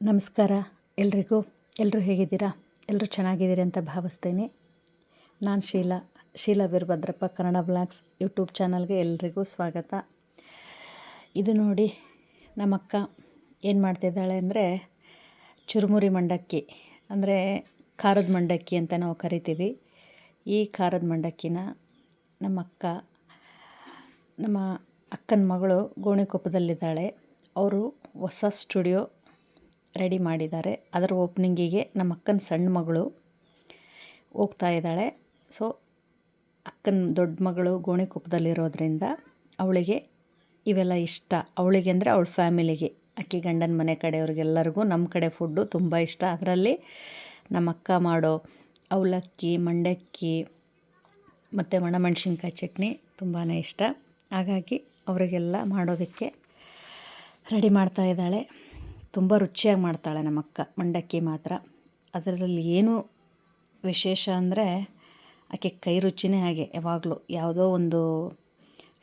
ನಮಸ್ಕಾರ. ಎಲ್ರಿಗೂ ಎಲ್ಲರೂ ಹೇಗಿದ್ದೀರಾ? ಎಲ್ಲರೂ ಚೆನ್ನಾಗಿದ್ದೀರಿ ಅಂತ ಭಾವಿಸ್ತೇನೆ. ನಾನು ಶೀಲಾ ಶೀಲಾ ವೀರಭದ್ರಪ್ಪ, ಕನ್ನಡ ಬ್ಲಾಗ್ಸ್ ಯೂಟ್ಯೂಬ್ ಚಾನಲ್ಗೆ ಎಲ್ರಿಗೂ ಸ್ವಾಗತ. ಇದು ನೋಡಿ, ನಮ್ಮಕ್ಕ ಏನು ಮಾಡ್ತಿದ್ದಾಳೆ ಅಂದರೆ, ಚುರುಮುರಿ ಮಂಡಕ್ಕಿ, ಅಂದರೆ ಖಾರದ ಮಂಡಕ್ಕಿ ಅಂತ ನಾವು ಕರಿತೀವಿ. ಈ ಖಾರದ ಮಂಡಕ್ಕಿನ ನಮ್ಮಕ್ಕ, ನಮ್ಮ ಅಕ್ಕನ ಮಗಳು ಗೋಣಿಕೊಪ್ಪದಲ್ಲಿದ್ದಾಳೆ. ಅವರು ಹೊಸ ಸ್ಟುಡಿಯೋ ರೆಡಿ ಮಾಡಿದ್ದಾರೆ. ಅದರ ಓಪನಿಂಗಿಗೆ ನಮ್ಮ ಅಕ್ಕನ ಸಣ್ಣ ಮಗಳು ಹೋಗ್ತಾ ಇದ್ದಾಳೆ. ಸೊ, ಅಕ್ಕನ ದೊಡ್ಡ ಮಗಳು ಗೋಣಿಕೊಪ್ಪದಲ್ಲಿರೋದ್ರಿಂದ ಅವಳಿಗೆ ಇವೆಲ್ಲ ಇಷ್ಟ. ಅವಳಿಗೆ ಅಂದರೆ ಅವಳ ಫ್ಯಾಮಿಲಿಗೆ. ಅಕ್ಕಿ ಗಂಡನ ಮನೆ ಕಡೆಯವ್ರಿಗೆಲ್ಲರಿಗೂ ನಮ್ಮ ಕಡೆ ಫುಡ್ಡು ತುಂಬ ಇಷ್ಟ. ಅದರಲ್ಲಿ ನಮ್ಮ ಅಕ್ಕ ಮಾಡೋ ಅವಲಕ್ಕಿ, ಮಂಡಕ್ಕಿ ಮತ್ತು ಒಣಮೆಣ್ಸಿನ್ಕಾಯಿ ಚಟ್ನಿ ತುಂಬಾ ಇಷ್ಟ. ಹಾಗಾಗಿ ಅವರಿಗೆಲ್ಲ ಮಾಡೋದಕ್ಕೆ ರೆಡಿ ಮಾಡ್ತಾ ಇದ್ದಾಳೆ. ತುಂಬ ರುಚಿಯಾಗಿ ಮಾಡ್ತಾಳೆ ನಮ್ಮ ಅಕ್ಕ ಮಂಡಕ್ಕಿ ಮಾತ್ರ. ಅದರಲ್ಲಿ ಏನು ವಿಶೇಷ ಅಂದರೆ ಆಕೆ ಕೈ ರುಚಿನೇ ಹಾಗೆ, ಯಾವಾಗಲೂ ಯಾವುದೋ ಒಂದು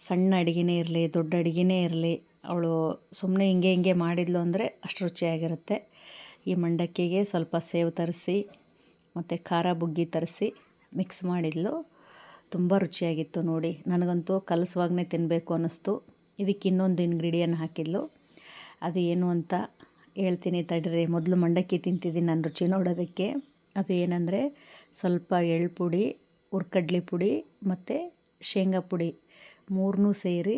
ಸಣ್ಣ ಅಡುಗೆನೇ ಇರಲಿ, ದೊಡ್ಡ ಅಡುಗೆನೇ ಇರಲಿ, ಅವಳು ಸುಮ್ಮನೆ ಹಿಂಗೆ ಹಿಂಗೆ ಮಾಡಿದ್ಲು ಅಂದರೆ ಅಷ್ಟು ರುಚಿಯಾಗಿರುತ್ತೆ. ಈ ಮಂಡಕ್ಕಿಗೆ ಸ್ವಲ್ಪ ಸೇವು ತರಿಸಿ, ಮತ್ತು ಖಾರ ಬುಗ್ಗಿ ತರಿಸಿ ಮಿಕ್ಸ್ ಮಾಡಿದ್ಲು. ತುಂಬ ರುಚಿಯಾಗಿತ್ತು ನೋಡಿ. ನನಗಂತೂ ಕಲಸುವಾಗನೇ ತಿನ್ನಬೇಕು ಅನ್ನಿಸ್ತು. ಇದಕ್ಕೆ ಇನ್ನೊಂದು ಇಂಗ್ರೀಡಿಯನ್ ಹಾಕಿದ್ಲು. ಅದು ಏನು ಅಂತ ಹೇಳ್ತೀನಿ ತಡೀರಿ. ಮೊದಲು ಮಂಡಕ್ಕಿ ತಿಂತಿದ್ದೀನಿ ನಾನು ರುಚಿ ನೋಡೋದಕ್ಕೆ. ಅದು ಏನಂದರೆ ಸ್ವಲ್ಪ ಎಳ್ಳು ಪುಡಿ ಹುರ್ಕಡ್ಲಿ ಪುಡಿ ಮತ್ತು ಶೇಂಗಾ ಪುಡಿ ಮೂರನ್ನೂ ಸೇರಿ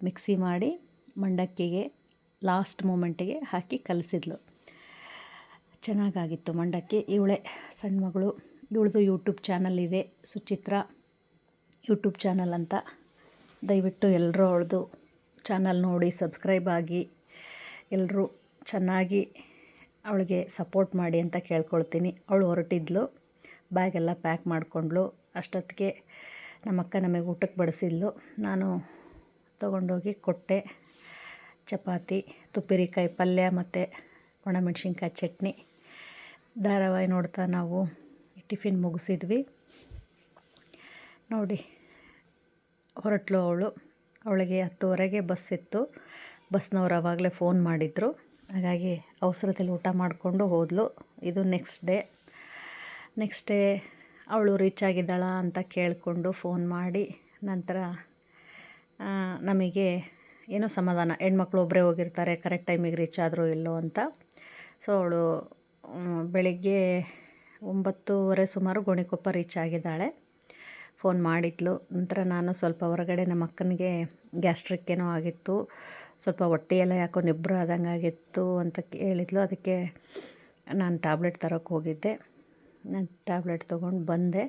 ಮಿಕ್ಸಿ ಮಾಡಿ ಮಂಡಕ್ಕಿಗೆ ಲಾಸ್ಟ್ ಮೂಮೆಂಟಿಗೆ ಹಾಕಿ ಕಲಿಸಿದ್ಲು. ಚೆನ್ನಾಗಾಗಿತ್ತು ಮಂಡಕ್ಕಿ. ಇವಳೆ ಸಣ್ಣ ಮಗಳು. ಇವಳದು ಯೂಟ್ಯೂಬ್ ಚಾನಲ್ ಇದೆ, ಸುಚಿತ್ರ ಯೂಟ್ಯೂಬ್ ಚಾನಲ್ ಅಂತ. ದಯವಿಟ್ಟು ಎಲ್ಲರೂ ಅವಳದು ಚಾನಲ್ ನೋಡಿ, ಸಬ್ಸ್ಕ್ರೈಬ್ ಆಗಿ ಎಲ್ಲರೂ ಚೆನ್ನಾಗಿ ಅವಳಿಗೆ ಸಪೋರ್ಟ್ ಮಾಡಿ ಅಂತ ಕೇಳ್ಕೊಳ್ತೀನಿ. ಅವಳು ಹೊರಟಿದ್ಲು. ಬ್ಯಾಗೆಲ್ಲ ಪ್ಯಾಕ್ ಮಾಡಿಕೊಂಡ್ಳು. ಅಷ್ಟೊತ್ತಿಗೆ ನಮ್ಮಕ್ಕ ನಮಗೆ ಊಟಕ್ಕೆ ಬಡಿಸಿದ್ಲು. ನಾನು ತೊಗೊಂಡೋಗಿ ಕೊಟ್ಟೆ. ಚಪಾತಿ ತುಪ್ಪಿರಿಕಾಯಿ ಪಲ್ಯ ಮತ್ತು ಒಣಮೆಣ್ಸಿನ್ಕಾಯಿ ಚಟ್ನಿ. ಧಾರಾವಾಹಿ ನೋಡ್ತಾ ನಾವು ಟಿಫಿನ್ ಮುಗಿಸಿದ್ವಿ. ನೋಡಿ, ಹೊರಟ್ಲು ಅವಳು. ಅವಳಿಗೆ ಹತ್ತುವರೆಗೆ ಬಸ್ ಇತ್ತು. ಬಸ್ನವ್ರು ಆವಾಗಲೇ ಫೋನ್ ಮಾಡಿದರು. ಹಾಗಾಗಿ ಅವಸರದಲ್ಲಿ ಊಟ ಮಾಡಿಕೊಂಡು ಹೋದಳು ಇದು ನೆಕ್ಸ್ಟ್ ಡೇ ನೆಕ್ಸ್ಟ್ ಡೇ ಅವಳು ರೀಚ್ ಆಗಿದ್ದಾಳ ಅಂತ ಕೇಳಿಕೊಂಡು ಫೋನ್ ಮಾಡಿ. ನಂತರ ನಮಗೆ ಏನೋ ಸಮಾಧಾನ. ಹೆಣ್ಮಕ್ಳು ಒಬ್ಬರೇ ಹೋಗಿರ್ತಾರೆ ಕರೆಕ್ಟ್ ಟೈಮಿಗೆ ರೀಚ್ ಆದರೂ ಇಲ್ಲೋ ಅಂತ. ಸೊ ಅವಳು ಬೆಳಿಗ್ಗೆ ಒಂಬತ್ತೂವರೆ ಸುಮಾರು ಗೋಣಿಕೊಪ್ಪ ರೀಚ್ ಆಗಿದ್ದಾಳೆ. ಫೋನ್ ಮಾಡಿದ್ಲು. ನಂತರ ನಾನು ಸ್ವಲ್ಪ ಹೊರಗಡೆ ನಮ್ಮ ಅಕ್ಕನಿಗೆ ಗ್ಯಾಸ್ಟ್ರಿಕ್ ಏನೋ ಆಗಿತ್ತು. ಸ್ವಲ್ಪ ಹೊಟ್ಟೆಯೆಲ್ಲ ಯಾಕೋ ನಿಬ್ರು ಆದಂಗೆ ಆಗಿತ್ತು ಅಂತ ಹೇಳಿದ್ಲು. ಅದಕ್ಕೆ ನಾನು ಟ್ಯಾಬ್ಲೆಟ್ ತರೋಕ್ಕೆ ಹೋಗಿದ್ದೆ. ನಾನು ಟ್ಯಾಬ್ಲೆಟ್ ತೊಗೊಂಡು ಬಂದೆ.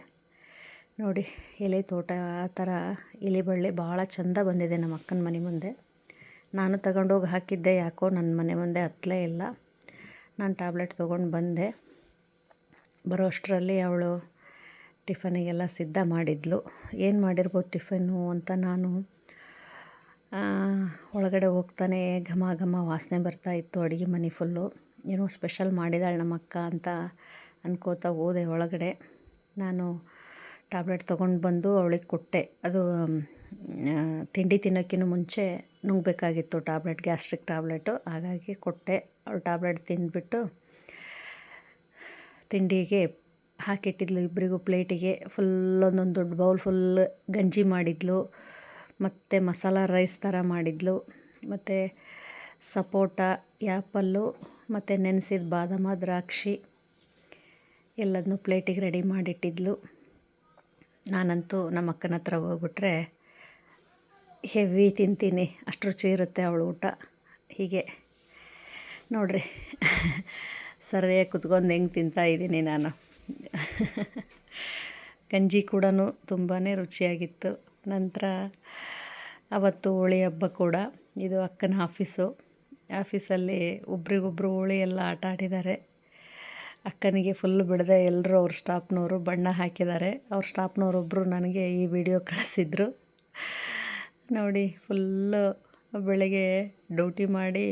ನೋಡಿ, ಎಲೆ ತೋಟ ಆ ಥರ ಎಲೆ ಬಳ್ಳಿ ಭಾಳ ಚೆಂದ ಬಂದಿದೆ ನಮ್ಮ ಅಕ್ಕನ ಮನೆ ಮುಂದೆ. ನಾನು ತಗೊಂಡೋಗಿ ಹಾಕಿದ್ದೆ, ಯಾಕೋ ನನ್ನ ಮನೆ ಮುಂದೆ ಹತ್ತಲೇ ಇಲ್ಲ. ನಾನು ಟ್ಯಾಬ್ಲೆಟ್ ತೊಗೊಂಡು ಬಂದೆ. ಬರೋ ಅಷ್ಟರಲ್ಲಿ ಅವಳು ಟಿಫನಿಗೆಲ್ಲ ಸಿದ್ಧ ಮಾಡಿದ್ಲು. ಏನು ಮಾಡಿರ್ಬೋದು ಟಿಫನ್ನು ಅಂತ ನಾನು ಒಳಗಡೆ ಹೋಗ್ತಾನೆ ಘಮ ಘಮ ವಾಸನೆ ಬರ್ತಾ ಇತ್ತು, ಅಡುಗೆ ಮನೆ ಫುಲ್ಲು. ಏನೋ ಸ್ಪೆಷಲ್ ಮಾಡಿದಾಳೆ ನಮ್ಮ ಅಕ್ಕ ಅಂತ ಅನ್ಕೋತಾ ಹೋದೆ ಒಳಗಡೆ. ನಾನು ಟ್ಯಾಬ್ಲೆಟ್ ತೊಗೊಂಡು ಬಂದು ಅವಳಿಗೆ ಕೊಟ್ಟೆ. ಅದು ತಿಂಡಿ ತಿನ್ನೋಕ್ಕಿಂತ ಮುಂಚೆ ನುಂಗಬೇಕಾಗಿತ್ತು ಟ್ಯಾಬ್ಲೆಟ್, ಗ್ಯಾಸ್ಟ್ರಿಕ್ ಟ್ಯಾಬ್ಲೆಟು. ಹಾಗಾಗಿ ಕೊಟ್ಟೆ. ಅವಳು ಟ್ಯಾಬ್ಲೆಟ್ ತಿಂದುಬಿಟ್ಟು ತಿಂಡಿಗೆ ಹಾಕಿಟ್ಟಿದ್ಲು ಇಬ್ಬರಿಗೂ ಪ್ಲೇಟಿಗೆ. ಫುಲ್ ಒಂದೊಂದು ದೊಡ್ಡ ಬೌಲ್ ಫುಲ್ ಗಂಜಿ ಮಾಡಿದ್ಲು. ಮತ್ತು ಮಸಾಲ ರೈಸ್ ಥರ ಮಾಡಿದ್ಲು. ಮತ್ತು ಸಪೋಟ ಆ್ಯಪಲ್ಲು ಮತ್ತು ನೆನೆಸಿದ ಬಾದಾಮ, ದ್ರಾಕ್ಷಿ ಎಲ್ಲದನ್ನೂ ಪ್ಲೇಟಿಗೆ ರೆಡಿ ಮಾಡಿಟ್ಟಿದ್ಲು. ನಾನಂತೂ ನಮ್ಮ ಅಕ್ಕನ ಹತ್ರ ಹೋಗ್ಬಿಟ್ರೆ ಹೆವಿ ತಿಂತೀನಿ, ಅಷ್ಟು ರುಚಿ ಇರುತ್ತೆ ಅವಳು ಊಟ. ಹೀಗೆ ನೋಡಿರಿ. ಸರಿಯಾಗಿ ಕುತ್ಕೊಂಡು ಹೆಂಗೆ ತಿಂತಾಯಿದ್ದೀನಿ ನಾನು. ಗಂಜಿ ಕೂಡ ತುಂಬಾ ರುಚಿಯಾಗಿತ್ತು. ನಂತರ ಅವತ್ತು ಹೋಳಿ ಹಬ್ಬ ಕೂಡ. ಇದು ಅಕ್ಕನ ಆಫೀಸು. ಆಫೀಸಲ್ಲಿ ಒಬ್ರಿಗೊಬ್ರು ಹೋಳಿ ಎಲ್ಲ ಆಟ ಆಡಿದ್ದಾರೆ. ಅಕ್ಕನಿಗೆ ಫುಲ್ ಬಿಡದೆ ಎಲ್ಲರೂ ಅವ್ರ ಸ್ಟಾಫ್ನವರು ಬಣ್ಣ ಹಾಕಿದ್ದಾರೆ. ಅವ್ರ ಸ್ಟಾಫ್ನವರೊಬ್ಬರು ನನಗೆ ಈ ವಿಡಿಯೋ ಕಳಿಸಿದ್ರು. ನೋಡಿ ಫುಲ್ಲು ಬೆಳಗ್ಗೆ ಡ್ಯೂಟಿ ಮಾಡಿ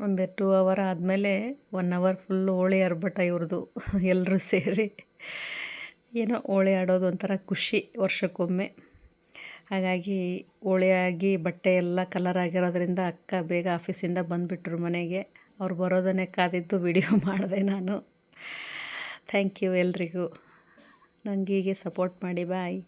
ಒಂದು ಟೂ ಅವರ್ ಆದಮೇಲೆ ಒನ್ ಅವರ್ ಫುಲ್ಲು ಹೋಳಿ ಆರ್ಭಟ ಇವ್ರದ್ದು ಎಲ್ಲರೂ ಸೇರಿ. ಏನೋ ಹೋಳಿ ಆಡೋದು ಒಂಥರ ಖುಷಿ ವರ್ಷಕ್ಕೊಮ್ಮೆ. ಹಾಗಾಗಿ ಹೋಳಿ ಆಗಿ ಬಟ್ಟೆ ಎಲ್ಲ ಕಲರ್ ಆಗಿರೋದ್ರಿಂದ ಅಕ್ಕ ಬೇಗ ಆಫೀಸಿಂದ ಬಂದುಬಿಟ್ರು ಮನೆಗೆ. ಅವ್ರು ಬರೋದನ್ನೇ ಕಾದಿದ್ದು ವಿಡಿಯೋ ಮಾಡಿದೆ ನಾನು. ಥ್ಯಾಂಕ್ ಯು ಎಲ್ರಿಗೂ. ನನಗೀಗೆ ಸಪೋರ್ಟ್ ಮಾಡಿ ಬಾಯ್